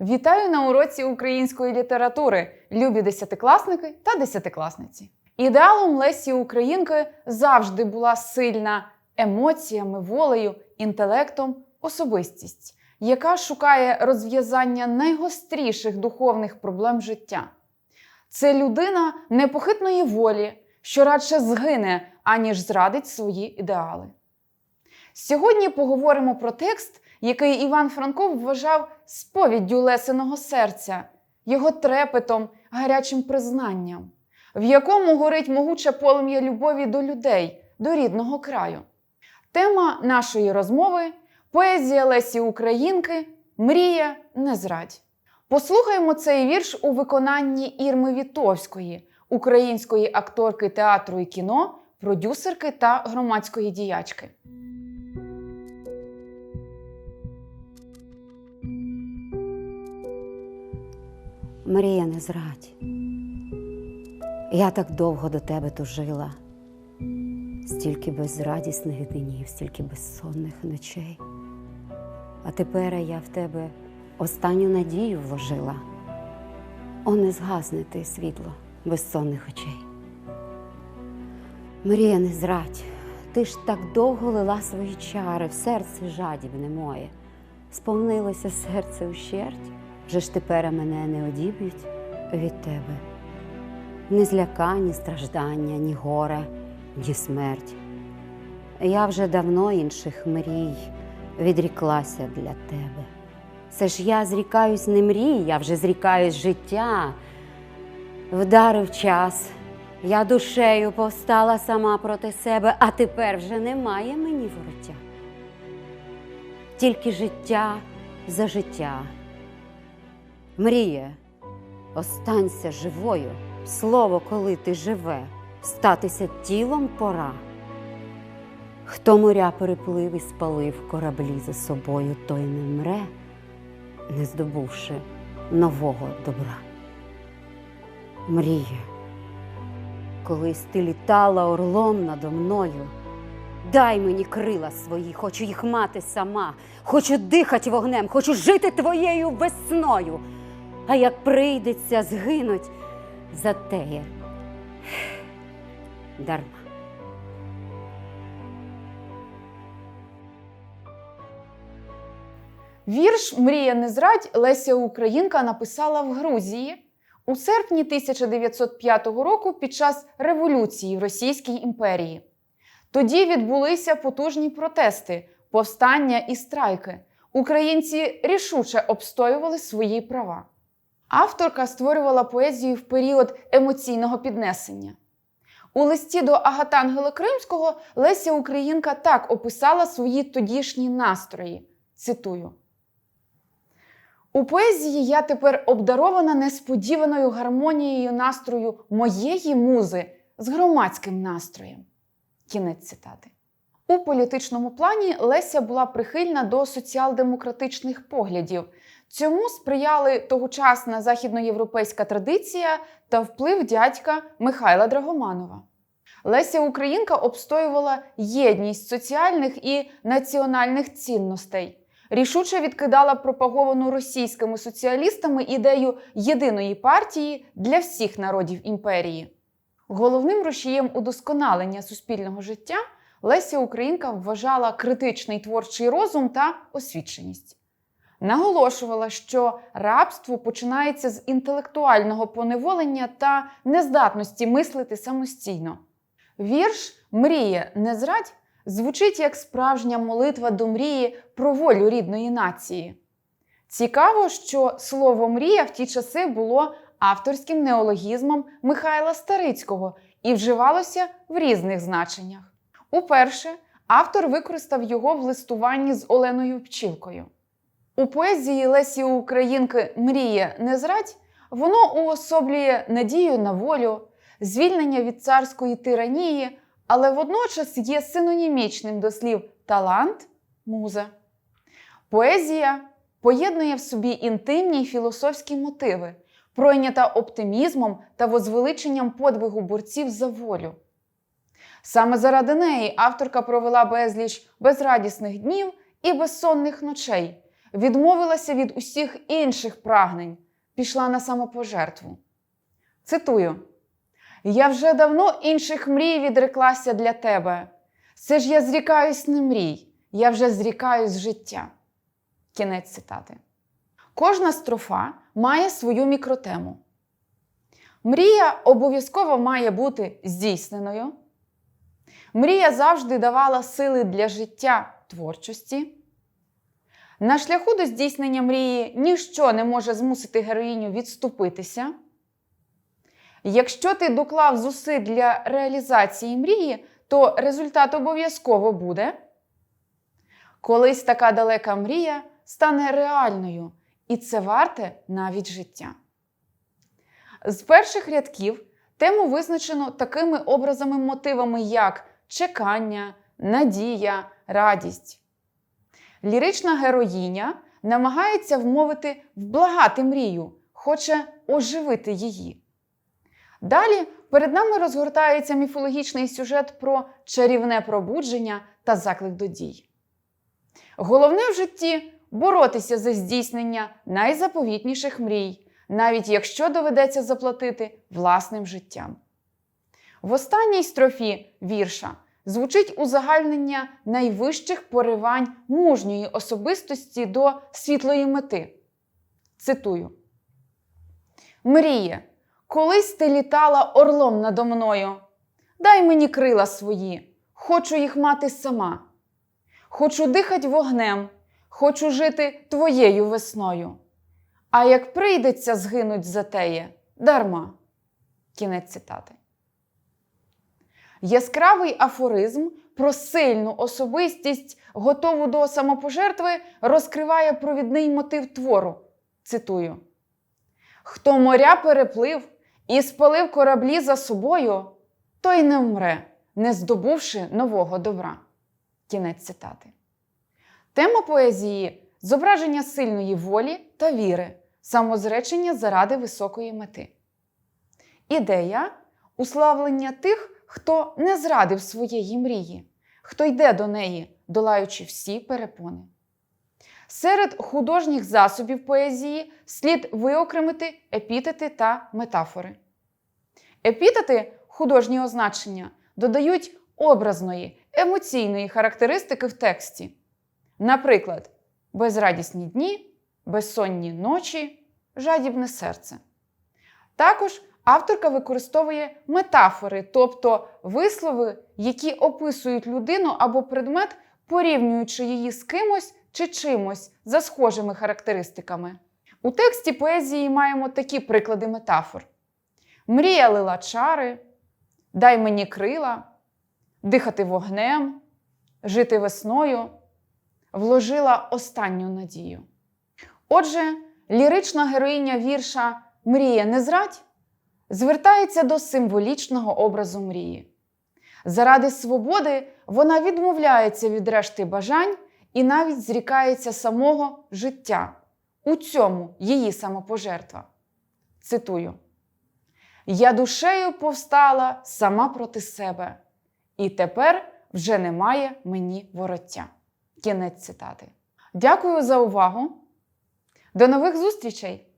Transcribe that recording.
Вітаю на уроці української літератури, любі десятикласники та десятикласниці. Ідеалом Лесі Українки завжди була сильна емоціями, волею, інтелектом особистість, яка шукає розв'язання найгостріших духовних проблем життя. Це людина непохитної волі, що радше згине, аніж зрадить свої ідеали. Сьогодні поговоримо про текст, який Іван Франко вважав сповіддю Лесиного серця, його трепетом, гарячим признанням, в якому горить могуче полум'я любові до людей, до рідного краю. Тема нашої розмови поезія Лесі Українки Мрія не зрадь. Послухаємо цей вірш у виконанні Ірми Вітовської, української акторки театру і кіно, продюсерки та громадської діячки. Марія, не зрадь. Я так довго до тебе тужила, стільки безрадісних днів, стільки безсонних ночей. А тепер я в тебе останню надію вложила. О, не згасне ти світло безсонних очей. Марія, не зрадь, ти ж так довго лила свої чари, в серце жадібне моє. Сповнилося серце ущерть, вже ж тепер мене не одіб'ють від тебе. Ні зляка, ні страждання, ні горе, ні смерть. Я вже давно інших мрій відріклася для тебе. Це ж я зрікаюсь не мрій, я вже зрікаюсь життя. Вдарив час, я душею повстала сама проти себе, а тепер вже немає мені вороття. Тільки життя за життя. Мріє, останься живою, слово, коли ти живе, статися тілом пора. Хто моря переплив і спалив кораблі за собою, той не мре, не здобувши нового добра. Мріє, колись ти літала орлом надо мною. Дай мені крила свої, хочу їх мати сама, хочу дихати вогнем, хочу жити твоєю весною. А як прийдеться згинуть за теє дарма. Вірш Мрія не зрадь Леся Українка написала в Грузії у серпні 1905 року під час революції в Російській імперії. Тоді відбулися потужні протести, повстання і страйки. Українці рішуче обстоювали свої права. Авторка створювала поезію в період емоційного піднесення. У листі до Агатангела Кримського Леся Українка так описала свої тодішні настрої. Цитую. У поезії я тепер обдарована несподіваною гармонією настрою моєї музи з громадським настроєм. Кінець цитати. У політичному плані Леся була прихильна до соціал-демократичних поглядів. Цьому сприяли тогочасна західноєвропейська традиція та вплив дядька Михайла Драгоманова. Леся Українка обстоювала єдність соціальних і національних цінностей рішуче відкидала пропаговану російськими соціалістами ідею єдиної партії для всіх народів імперії. Головним рушієм удосконалення суспільного життя Леся Українка вважала критичний творчий розум та освіченість. Наголошувала, що рабство починається з інтелектуального поневолення та нездатності мислити самостійно. Вірш Мріє не зрадь звучить як справжня молитва до мрії про волю рідної нації. Цікаво, що слово мрія в ті часи було авторським неологізмом Михайла Старицького і вживалося в різних значеннях. Уперше автор використав його в листуванні з Оленою Пчілкою. У поезії Лесі Українки Мріє не зрадь воно уособлює надію на волю, звільнення від царської тиранії, але водночас є синонімічним до слів талант, муза. Поезія поєднує в собі інтимні й філософські мотиви, пройнята оптимізмом та возвеличенням подвигу борців за волю. Саме заради неї авторка провела безліч безрадісних днів і безсонних ночей, відмовилася від усіх інших прагнень, пішла на самопожертву. Цитую: Я вже давно інших мрій відреклася для тебе. Це ж я зрікаюсь не мрій, я вже зрікаюсь життя. Кінець цитати. Кожна строфа має свою мікротему. Мрія обов'язково має бути здійсненою. Мрія завжди давала сили для життя творчості. На шляху до здійснення мрії ніщо не може змусити героїню відступитися. Якщо ти доклав зусиль для реалізації мрії, то результат обов'язково буде. Колись така далека мрія стане реальною, і це варте навіть життя. З перших рядків тему визначено такими образами мотивами, як чекання, надія, радість. Лірична героїня намагається вмовити вблагати мрію, хоче оживити її. Далі перед нами розгортається міфологічний сюжет про чарівне пробудження та заклик до дій. Головне в житті боротися за здійснення найзаповітніших мрій, навіть якщо доведеться заплатити власним життям. В останній строфі вірша звучить узагальнення найвищих поривань мужньої особистості до світлої мети. Цитую: Мріє, колись ти літала орлом надо мною. Дай мені крила свої, хочу їх мати сама. Хочу дихать вогнем, хочу жити твоєю весною. А як прийдеться згинуть затеє, дарма. Кінець цитати. Яскравий афоризм про сильну особистість, готову до самопожертви, розкриває провідний мотив твору. Цитую: Хто моря переплив і спалив кораблі за собою, той не вмре, не здобувши нового добра. Кінець цитати. Тема поезії зображення сильної волі та віри, самозречення заради високої мети. Ідея уславлення тих, хто не зрадив своєї мрії, хто йде до неї, долаючи всі перепони. Серед художніх засобів поезії слід виокремити епітети та метафори. Епітети художнього значення додають образної, емоційної характеристики в тексті. Наприклад, безрадісні дні, безсонні ночі, жадібне серце. Також авторка використовує метафори, тобто вислови, які описують людину або предмет, порівнюючи її з кимось чи чимось за схожими характеристиками. У тексті поезії маємо такі приклади метафор: Мрія лила чари, дай мені крила, дихати вогнем, жити весною, вложила останню надію. Отже, лірична героїня вірша Мрія не зрадь звертається до символічного образу мрії. Заради свободи вона відмовляється від решти бажань і навіть зрікається самого життя. У цьому її самопожертва. Цитую: Я душею повстала сама проти себе, і тепер вже немає мені вороття. Кінець цитати. Дякую за увагу. До нових зустрічей!